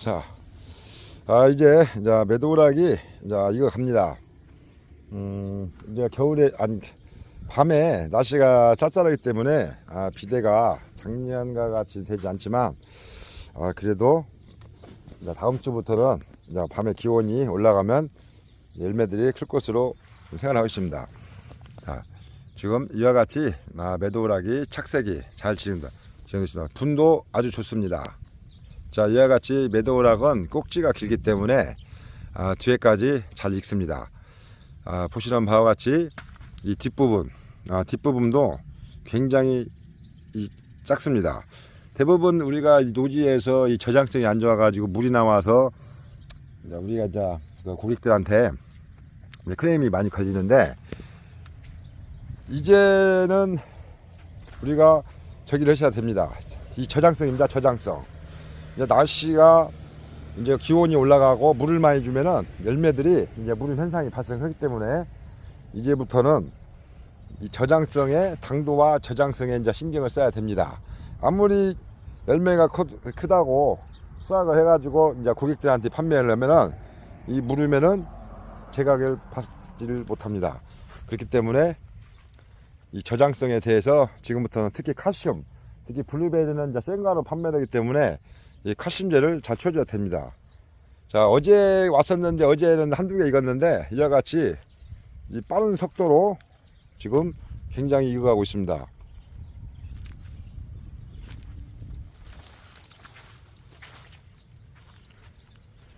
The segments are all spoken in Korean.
자, 아 이제 이제 매도락이 이제 이거 갑니다. 음 이제 겨울에 아니 밤에 날씨가 쌀쌀하기 때문에 아 비대가 작년과 같이 되지 않지만 아 그래도 이제 다음 주부터는 이제 밤에 기온이 올라가면 열매들이 클 것으로 생각하고 있습니다. 자, 지금 이와 같이 아, 매도락이 착색이 잘 지른다. 지른다. 분도 아주 좋습니다. 자, 이와 같이 매도락은 꼭지가 길기 때문에 아, 뒤에까지 잘 익습니다. 아, 보시는 바와 같이 이 뒷부분, 아, 뒷부분도 굉장히 이 작습니다. 대부분 우리가 이 노지에서 이 저장성이 안 좋아가지고 물이 나와서 우리가 이제 그 고객들한테 크레임이 많이 걸리는데 이제는 우리가 저기를 하셔야 됩니다. 이 저장성입니다. 저장성. 이제 날씨가 이제 기온이 올라가고 물을 많이 주면은 열매들이 이제 무름 현상이 발생하기 때문에 이제부터는 이 저장성의 당도와 저장성에 이제 신경을 써야 됩니다. 아무리 열매가 크, 크다고 수확을 해가지고 이제 고객들한테 판매를 하면은 이 무름에는 제각을 받지를 못합니다. 그렇기 때문에 이 저장성에 대해서 지금부터는 특히 칼슘, 특히 블루베리는 이제 생가로 판매되기 때문에 이 칼슘제를 잘 쳐줘야 됩니다. 자, 어제 왔었는데 어제는 한두 개 익었는데 이와 같이 이 빠른 속도로 지금 굉장히 익어가고 있습니다.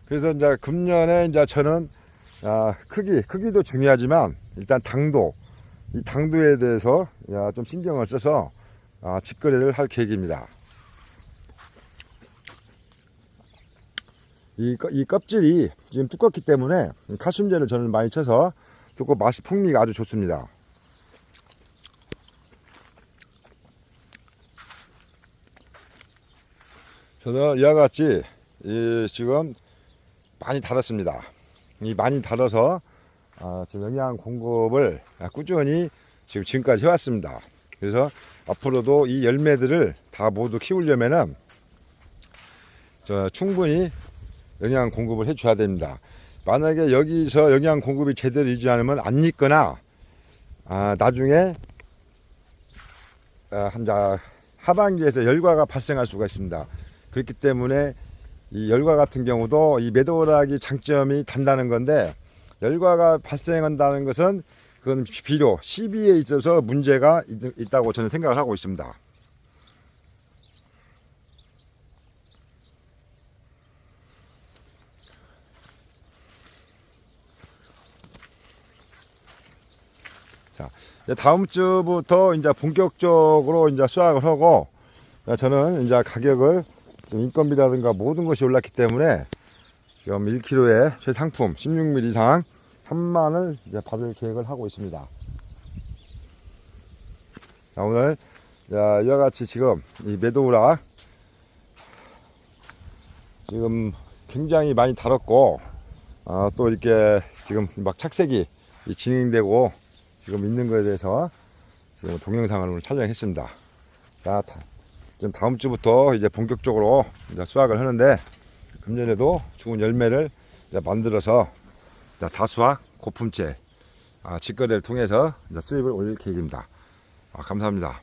그래서 이제 금년에 이제 저는 아, 크기, 크기도 중요하지만 일단 당도, 이 당도에 대해서 야, 좀 신경을 써서 아, 직거래를 할 계획입니다. 이, 껍- 이 껍질이 지금 두껍기 때문에 칼슘제를 저는 많이 쳐서 두고 맛이 풍미가 아주 좋습니다. 저는 이와 같이 이 지금 많이 달았습니다. 이 많이 달아서 아, 지금 영양 공급을 꾸준히 지금 지금까지 해왔습니다. 그래서 앞으로도 이 열매들을 다 모두 키우려면은 저 충분히 영양 공급을 해줘야 됩니다. 만약에 여기서 영양 공급이 제대로 되지 않으면 안 익거나 아, 나중에 아, 한자 하반기에서 열과가 발생할 수가 있습니다. 그렇기 때문에 이 열과 같은 경우도 이 매도락이 장점이 단다는 건데 열과가 발생한다는 것은 그건 비료 시비에 있어서 문제가 있- 있다고 저는 생각을 하고 있습니다. 자, 이제 다음 주부터 이제 본격적으로 이제 수확을 하고 저는 이제 가격을 인건비라든가 모든 것이 올랐기 때문에 지금 1kg에 최상품 16mm 이상 3만을 이제 받을 계획을 하고 있습니다. 자, 오늘 자, 이와 같이 지금 이 매도우라 지금 굉장히 많이 달았고 아, 또 이렇게 지금 막 착색이 이 진행되고 지금 있는 거에 대해서 지금 동영상을 오늘 촬영했습니다. 자, 다- 지금 다음 주부터 이제 본격적으로 이제 수확을 하는데 금년에도 좋은 열매를 이제 만들어서 이제 다수와 고품질 아, 직거래를 통해서 이제 수입을 올릴 계획입니다. 아, 감사합니다.